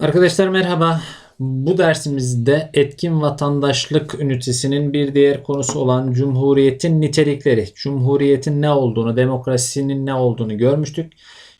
Arkadaşlar merhaba. Bu dersimizde etkin vatandaşlık ünitesinin bir diğer konusu olan Cumhuriyetin nitelikleri, Cumhuriyetin ne olduğunu, demokrasinin ne olduğunu görmüştük.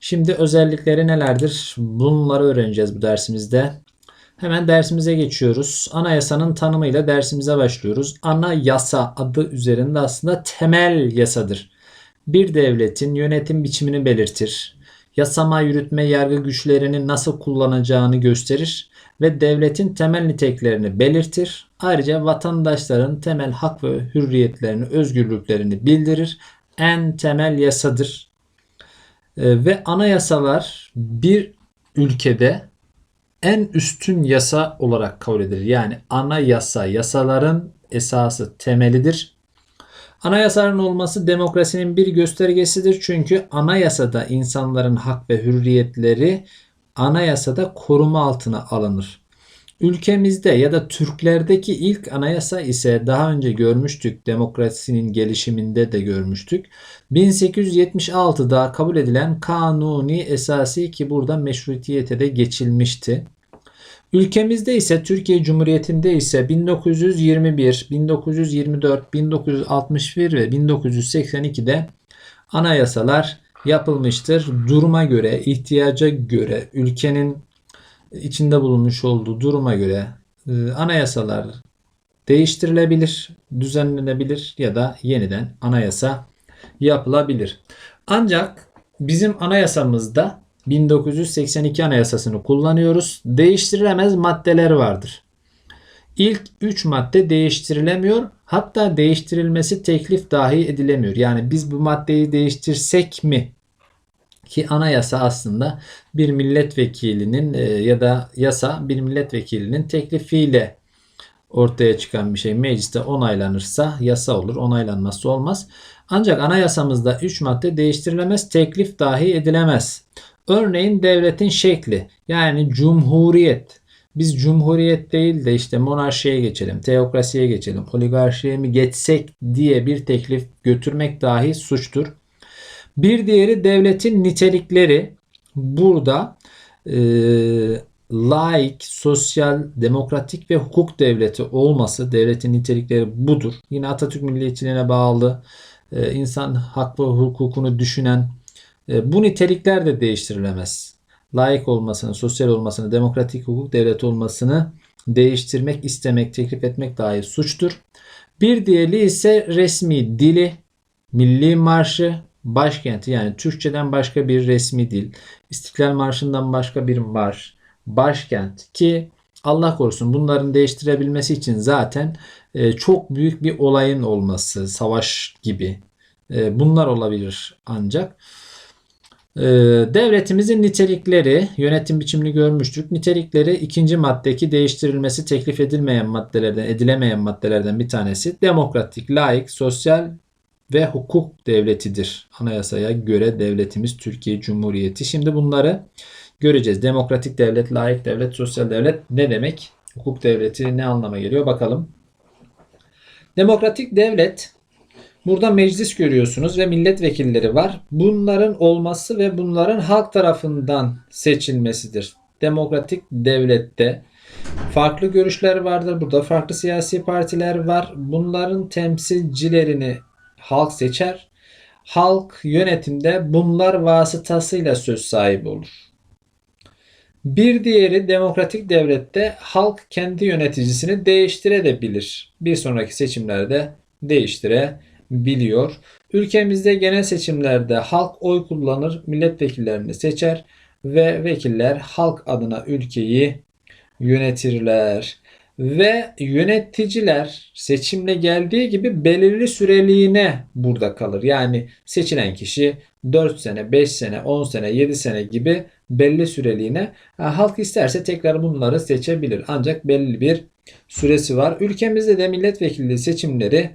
Şimdi özellikleri nelerdir? Bunları öğreneceğiz bu dersimizde. Hemen dersimize geçiyoruz. Anayasanın tanımıyla dersimize başlıyoruz. Anayasa adı üzerinde aslında temel yasadır. Bir devletin yönetim biçimini belirtir yasama, yürütme, yargı güçlerini nasıl kullanacağını gösterir ve devletin temel niteliklerini belirtir. Ayrıca vatandaşların temel hak ve hürriyetlerini, özgürlüklerini bildirir. En temel yasadır. Ee, ve anayasalar bir ülkede en üstün yasa olarak kabul edilir. Yani anayasa yasaların esası temelidir. Anayasanın olması demokrasinin bir göstergesidir. Çünkü anayasada insanların hak ve hürriyetleri anayasada koruma altına alınır. Ülkemizde ya da Türklerdeki ilk anayasa ise daha önce görmüştük. Demokrasinin gelişiminde de görmüştük. 1876'da kabul edilen kanuni esası ki burada meşrutiyete de geçilmişti. Ülkemizde ise Türkiye Cumhuriyeti'nde ise 1921, 1924, 1961 ve 1982'de anayasalar yapılmıştır. Duruma göre, ihtiyaca göre, ülkenin içinde bulunmuş olduğu duruma göre e, anayasalar değiştirilebilir, düzenlenebilir ya da yeniden anayasa yapılabilir. Ancak bizim anayasamızda 1982 Anayasasını kullanıyoruz. Değiştirilemez maddeler vardır. İlk 3 madde değiştirilemiyor. Hatta değiştirilmesi teklif dahi edilemiyor. Yani biz bu maddeyi değiştirsek mi? Ki anayasa aslında bir milletvekilinin e, ya da yasa bir milletvekilinin teklifiyle ortaya çıkan bir şey. Mecliste onaylanırsa yasa olur, onaylanmazsa olmaz. Ancak anayasamızda 3 madde değiştirilemez, teklif dahi edilemez. Örneğin devletin şekli yani cumhuriyet. Biz cumhuriyet değil de işte monarşiye geçelim, teokrasiye geçelim, oligarşiye mi geçsek diye bir teklif götürmek dahi suçtur. Bir diğeri devletin nitelikleri. Burada e, laik, sosyal, demokratik ve hukuk devleti olması devletin nitelikleri budur. Yine Atatürk milliyetçiliğine bağlı e, insan hak ve hukukunu düşünen bu nitelikler de değiştirilemez. Layık olmasını, sosyal olmasını, demokratik hukuk devleti olmasını değiştirmek, istemek, teklif etmek dahi suçtur. Bir diğeri ise resmi dili, milli marşı, başkenti yani Türkçeden başka bir resmi dil, İstiklal Marşı'ndan başka bir marş, başkent ki Allah korusun bunların değiştirebilmesi için zaten e, çok büyük bir olayın olması, savaş gibi e, bunlar olabilir ancak. Ee, devletimizin nitelikleri, yönetim biçimini görmüştük. Nitelikleri ikinci maddeki değiştirilmesi teklif edilmeyen maddelerden, edilemeyen maddelerden bir tanesi. Demokratik, laik, sosyal ve hukuk devletidir. Anayasaya göre devletimiz Türkiye Cumhuriyeti. Şimdi bunları göreceğiz. Demokratik devlet, laik devlet, sosyal devlet ne demek? Hukuk devleti ne anlama geliyor bakalım. Demokratik devlet Burada meclis görüyorsunuz ve milletvekilleri var. Bunların olması ve bunların halk tarafından seçilmesidir. Demokratik devlette farklı görüşler vardır. Burada farklı siyasi partiler var. Bunların temsilcilerini halk seçer. Halk yönetimde bunlar vasıtasıyla söz sahibi olur. Bir diğeri demokratik devlette halk kendi yöneticisini değiştirebilir. Bir sonraki seçimlerde değiştirebilir biliyor. Ülkemizde genel seçimlerde halk oy kullanır, milletvekillerini seçer ve vekiller halk adına ülkeyi yönetirler. Ve yöneticiler seçimle geldiği gibi belirli süreliğine burada kalır. Yani seçilen kişi 4 sene, 5 sene, 10 sene, 7 sene gibi belli süreliğine halk isterse tekrar bunları seçebilir. Ancak belli bir süresi var. Ülkemizde de milletvekilliği seçimleri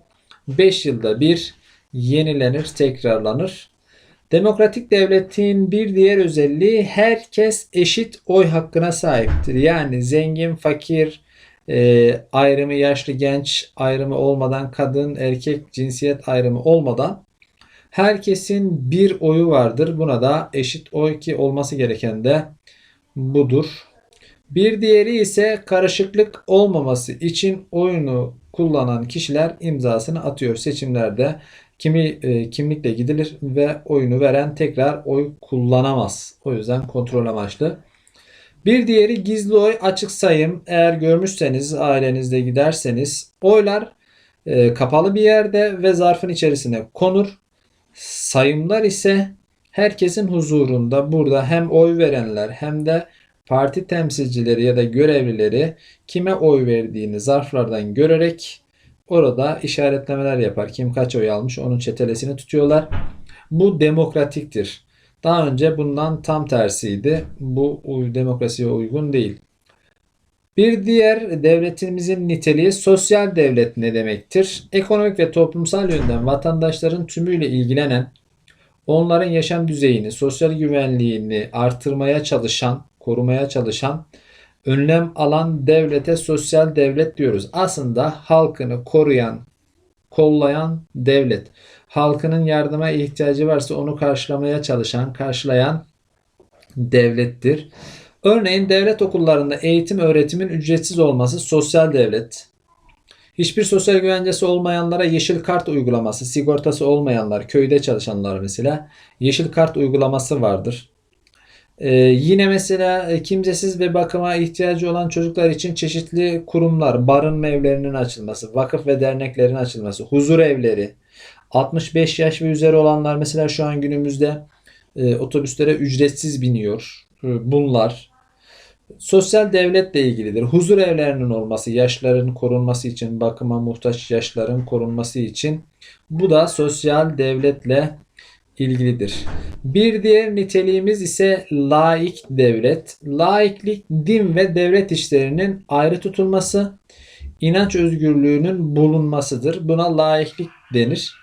5 yılda bir yenilenir, tekrarlanır. Demokratik devletin bir diğer özelliği herkes eşit oy hakkına sahiptir. Yani zengin, fakir, e, ayrımı yaşlı, genç ayrımı olmadan, kadın, erkek cinsiyet ayrımı olmadan herkesin bir oyu vardır. Buna da eşit oy ki olması gereken de budur. Bir diğeri ise karışıklık olmaması için oyunu kullanan kişiler imzasını atıyor. Seçimlerde kimi e, kimlikle gidilir ve oyunu veren tekrar oy kullanamaz. O yüzden kontrol amaçlı. Bir diğeri gizli oy açık sayım. Eğer görmüşseniz ailenizde giderseniz oylar e, kapalı bir yerde ve zarfın içerisine konur. Sayımlar ise herkesin huzurunda burada hem oy verenler hem de parti temsilcileri ya da görevlileri kime oy verdiğini zarflardan görerek orada işaretlemeler yapar. Kim kaç oy almış onun çetelesini tutuyorlar. Bu demokratiktir. Daha önce bundan tam tersiydi. Bu demokrasiye uygun değil. Bir diğer devletimizin niteliği sosyal devlet ne demektir? Ekonomik ve toplumsal yönden vatandaşların tümüyle ilgilenen, onların yaşam düzeyini, sosyal güvenliğini artırmaya çalışan, korumaya çalışan, önlem alan devlete sosyal devlet diyoruz. Aslında halkını koruyan, kollayan devlet. Halkının yardıma ihtiyacı varsa onu karşılamaya çalışan, karşılayan devlettir. Örneğin devlet okullarında eğitim öğretimin ücretsiz olması sosyal devlet. Hiçbir sosyal güvencesi olmayanlara yeşil kart uygulaması, sigortası olmayanlar, köyde çalışanlar mesela yeşil kart uygulaması vardır. Ee, yine mesela e, kimsesiz ve bakıma ihtiyacı olan çocuklar için çeşitli kurumlar, barınma evlerinin açılması, vakıf ve derneklerin açılması, huzur evleri, 65 yaş ve üzeri olanlar mesela şu an günümüzde e, otobüslere ücretsiz biniyor. E, Bunlar sosyal devletle ilgilidir. Huzur evlerinin olması, yaşların korunması için, bakıma muhtaç yaşların korunması için bu da sosyal devletle ilgilidir. Bir diğer niteliğimiz ise laik devlet. Laiklik din ve devlet işlerinin ayrı tutulması, inanç özgürlüğünün bulunmasıdır. Buna laiklik denir.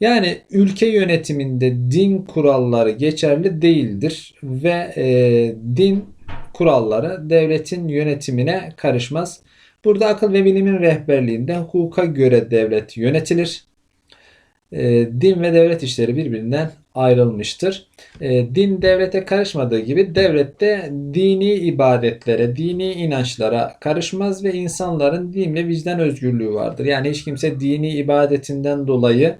Yani ülke yönetiminde din kuralları geçerli değildir ve e, din kuralları devletin yönetimine karışmaz. Burada akıl ve bilimin rehberliğinde hukuka göre devlet yönetilir. E, din ve devlet işleri birbirinden ayrılmıştır. E, din devlete karışmadığı gibi devlet de dini ibadetlere, dini inançlara karışmaz ve insanların din ve vicdan özgürlüğü vardır. Yani hiç kimse dini ibadetinden dolayı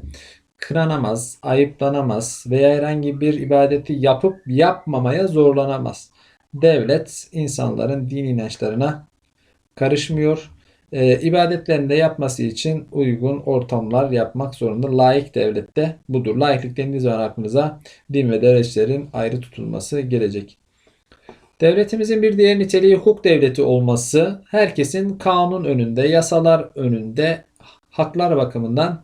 kınanamaz, ayıplanamaz veya herhangi bir ibadeti yapıp yapmamaya zorlanamaz. Devlet insanların din inançlarına karışmıyor. E, ibadetlerini de yapması için uygun ortamlar yapmak zorunda. Laik devlet de budur. Laiklik dendiği zaman aklınıza din ve devletlerin ayrı tutulması gelecek. Devletimizin bir diğer niteliği hukuk devleti olması, herkesin kanun önünde, yasalar önünde haklar bakımından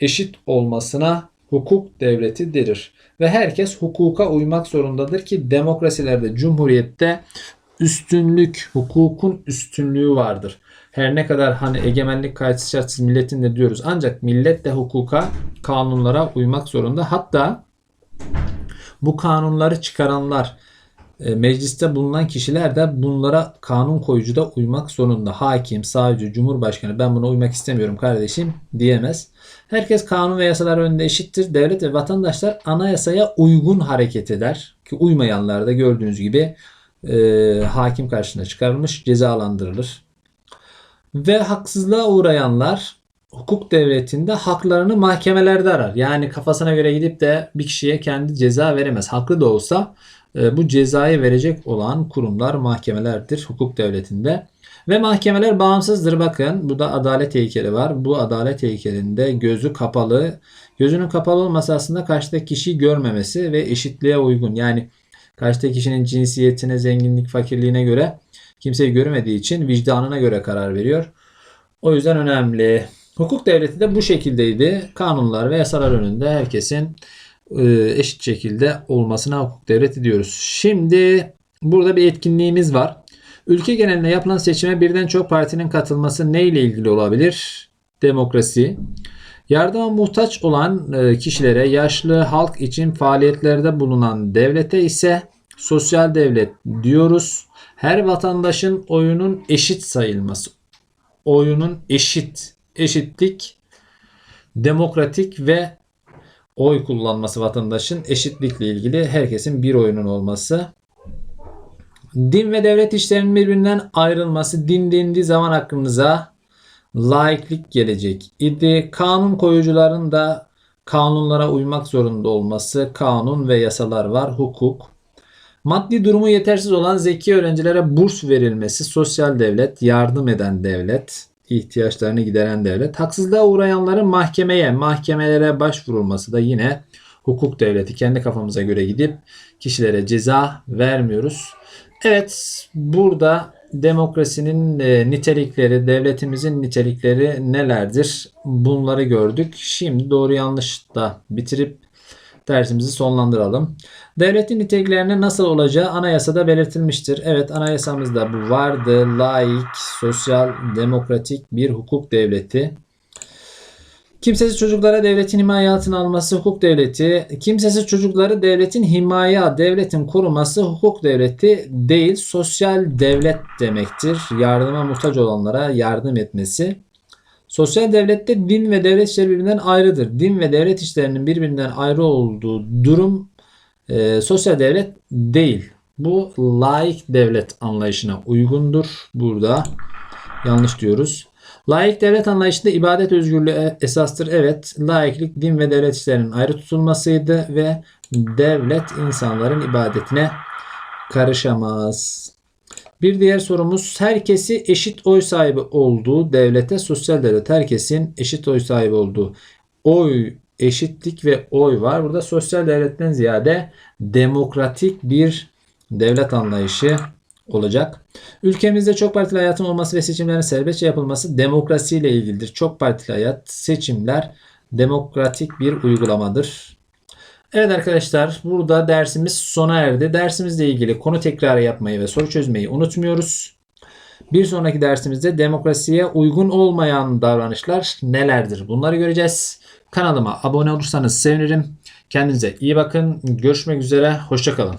eşit olmasına hukuk devleti denir. Ve herkes hukuka uymak zorundadır ki demokrasilerde, cumhuriyette üstünlük, hukukun üstünlüğü vardır. Her ne kadar hani egemenlik kayıtsız şartsız milletin de diyoruz. Ancak millet de hukuka, kanunlara uymak zorunda. Hatta bu kanunları çıkaranlar, e, mecliste bulunan kişiler de bunlara kanun koyucuda uymak zorunda. Hakim, savcı, cumhurbaşkanı ben buna uymak istemiyorum kardeşim diyemez. Herkes kanun ve yasalar önünde eşittir. Devlet ve vatandaşlar anayasaya uygun hareket eder. Ki uymayanlar da gördüğünüz gibi e, hakim karşısına çıkarılmış, cezalandırılır. Ve haksızlığa uğrayanlar hukuk devletinde haklarını mahkemelerde arar. Yani kafasına göre gidip de bir kişiye kendi ceza veremez. Haklı da olsa e, bu cezayı verecek olan kurumlar mahkemelerdir hukuk devletinde. Ve mahkemeler bağımsızdır. Bakın bu da adalet heykeli var. Bu adalet heykelinde gözü kapalı. Gözünün kapalı olması aslında karşıdaki kişiyi görmemesi ve eşitliğe uygun. Yani karşıdaki kişinin cinsiyetine, zenginlik, fakirliğine göre kimseyi görmediği için vicdanına göre karar veriyor. O yüzden önemli. Hukuk devleti de bu şekildeydi. Kanunlar ve yasalar önünde herkesin e, eşit şekilde olmasına hukuk devleti diyoruz. Şimdi burada bir etkinliğimiz var. Ülke genelinde yapılan seçime birden çok partinin katılması ne ile ilgili olabilir? Demokrasi. Yardıma muhtaç olan e, kişilere, yaşlı halk için faaliyetlerde bulunan devlete ise sosyal devlet diyoruz. Her vatandaşın oyunun eşit sayılması. Oyunun eşit, eşitlik, demokratik ve oy kullanması vatandaşın eşitlikle ilgili herkesin bir oyunun olması Din ve devlet işlerinin birbirinden ayrılması din dendiği zaman aklınıza laiklik gelecek idi. Kanun koyucuların da kanunlara uymak zorunda olması, kanun ve yasalar var, hukuk. Maddi durumu yetersiz olan zeki öğrencilere burs verilmesi, sosyal devlet, yardım eden devlet, ihtiyaçlarını gideren devlet. Haksızlığa uğrayanların mahkemeye, mahkemelere başvurulması da yine hukuk devleti. Kendi kafamıza göre gidip kişilere ceza vermiyoruz. Evet, burada demokrasinin e, nitelikleri, devletimizin nitelikleri nelerdir? Bunları gördük. Şimdi doğru yanlış da bitirip dersimizi sonlandıralım. Devletin niteliklerine nasıl olacağı anayasada belirtilmiştir. Evet anayasamızda bu vardı. Laik, sosyal, demokratik bir hukuk devleti. Kimsesiz çocuklara devletin himaye altına alması hukuk devleti. Kimsesiz çocukları devletin himaye, devletin koruması hukuk devleti değil, sosyal devlet demektir. Yardıma muhtaç olanlara yardım etmesi. Sosyal devlette din ve devlet işleri birbirinden ayrıdır. Din ve devlet işlerinin birbirinden ayrı olduğu durum e, sosyal devlet değil. Bu laik devlet anlayışına uygundur. Burada yanlış diyoruz. Laik devlet anlayışında ibadet özgürlüğü esastır. Evet, laiklik din ve devlet işlerinin ayrı tutulmasıydı ve devlet insanların ibadetine karışamaz. Bir diğer sorumuz herkesi eşit oy sahibi olduğu devlete sosyal devlet herkesin eşit oy sahibi olduğu oy eşitlik ve oy var. Burada sosyal devletten ziyade demokratik bir devlet anlayışı olacak. Ülkemizde çok partili hayatın olması ve seçimlerin serbestçe yapılması demokrasiyle ilgilidir. Çok partili hayat, seçimler demokratik bir uygulamadır. Evet arkadaşlar burada dersimiz sona erdi. Dersimizle ilgili konu tekrarı yapmayı ve soru çözmeyi unutmuyoruz. Bir sonraki dersimizde demokrasiye uygun olmayan davranışlar nelerdir? Bunları göreceğiz. Kanalıma abone olursanız sevinirim. Kendinize iyi bakın. Görüşmek üzere. Hoşçakalın.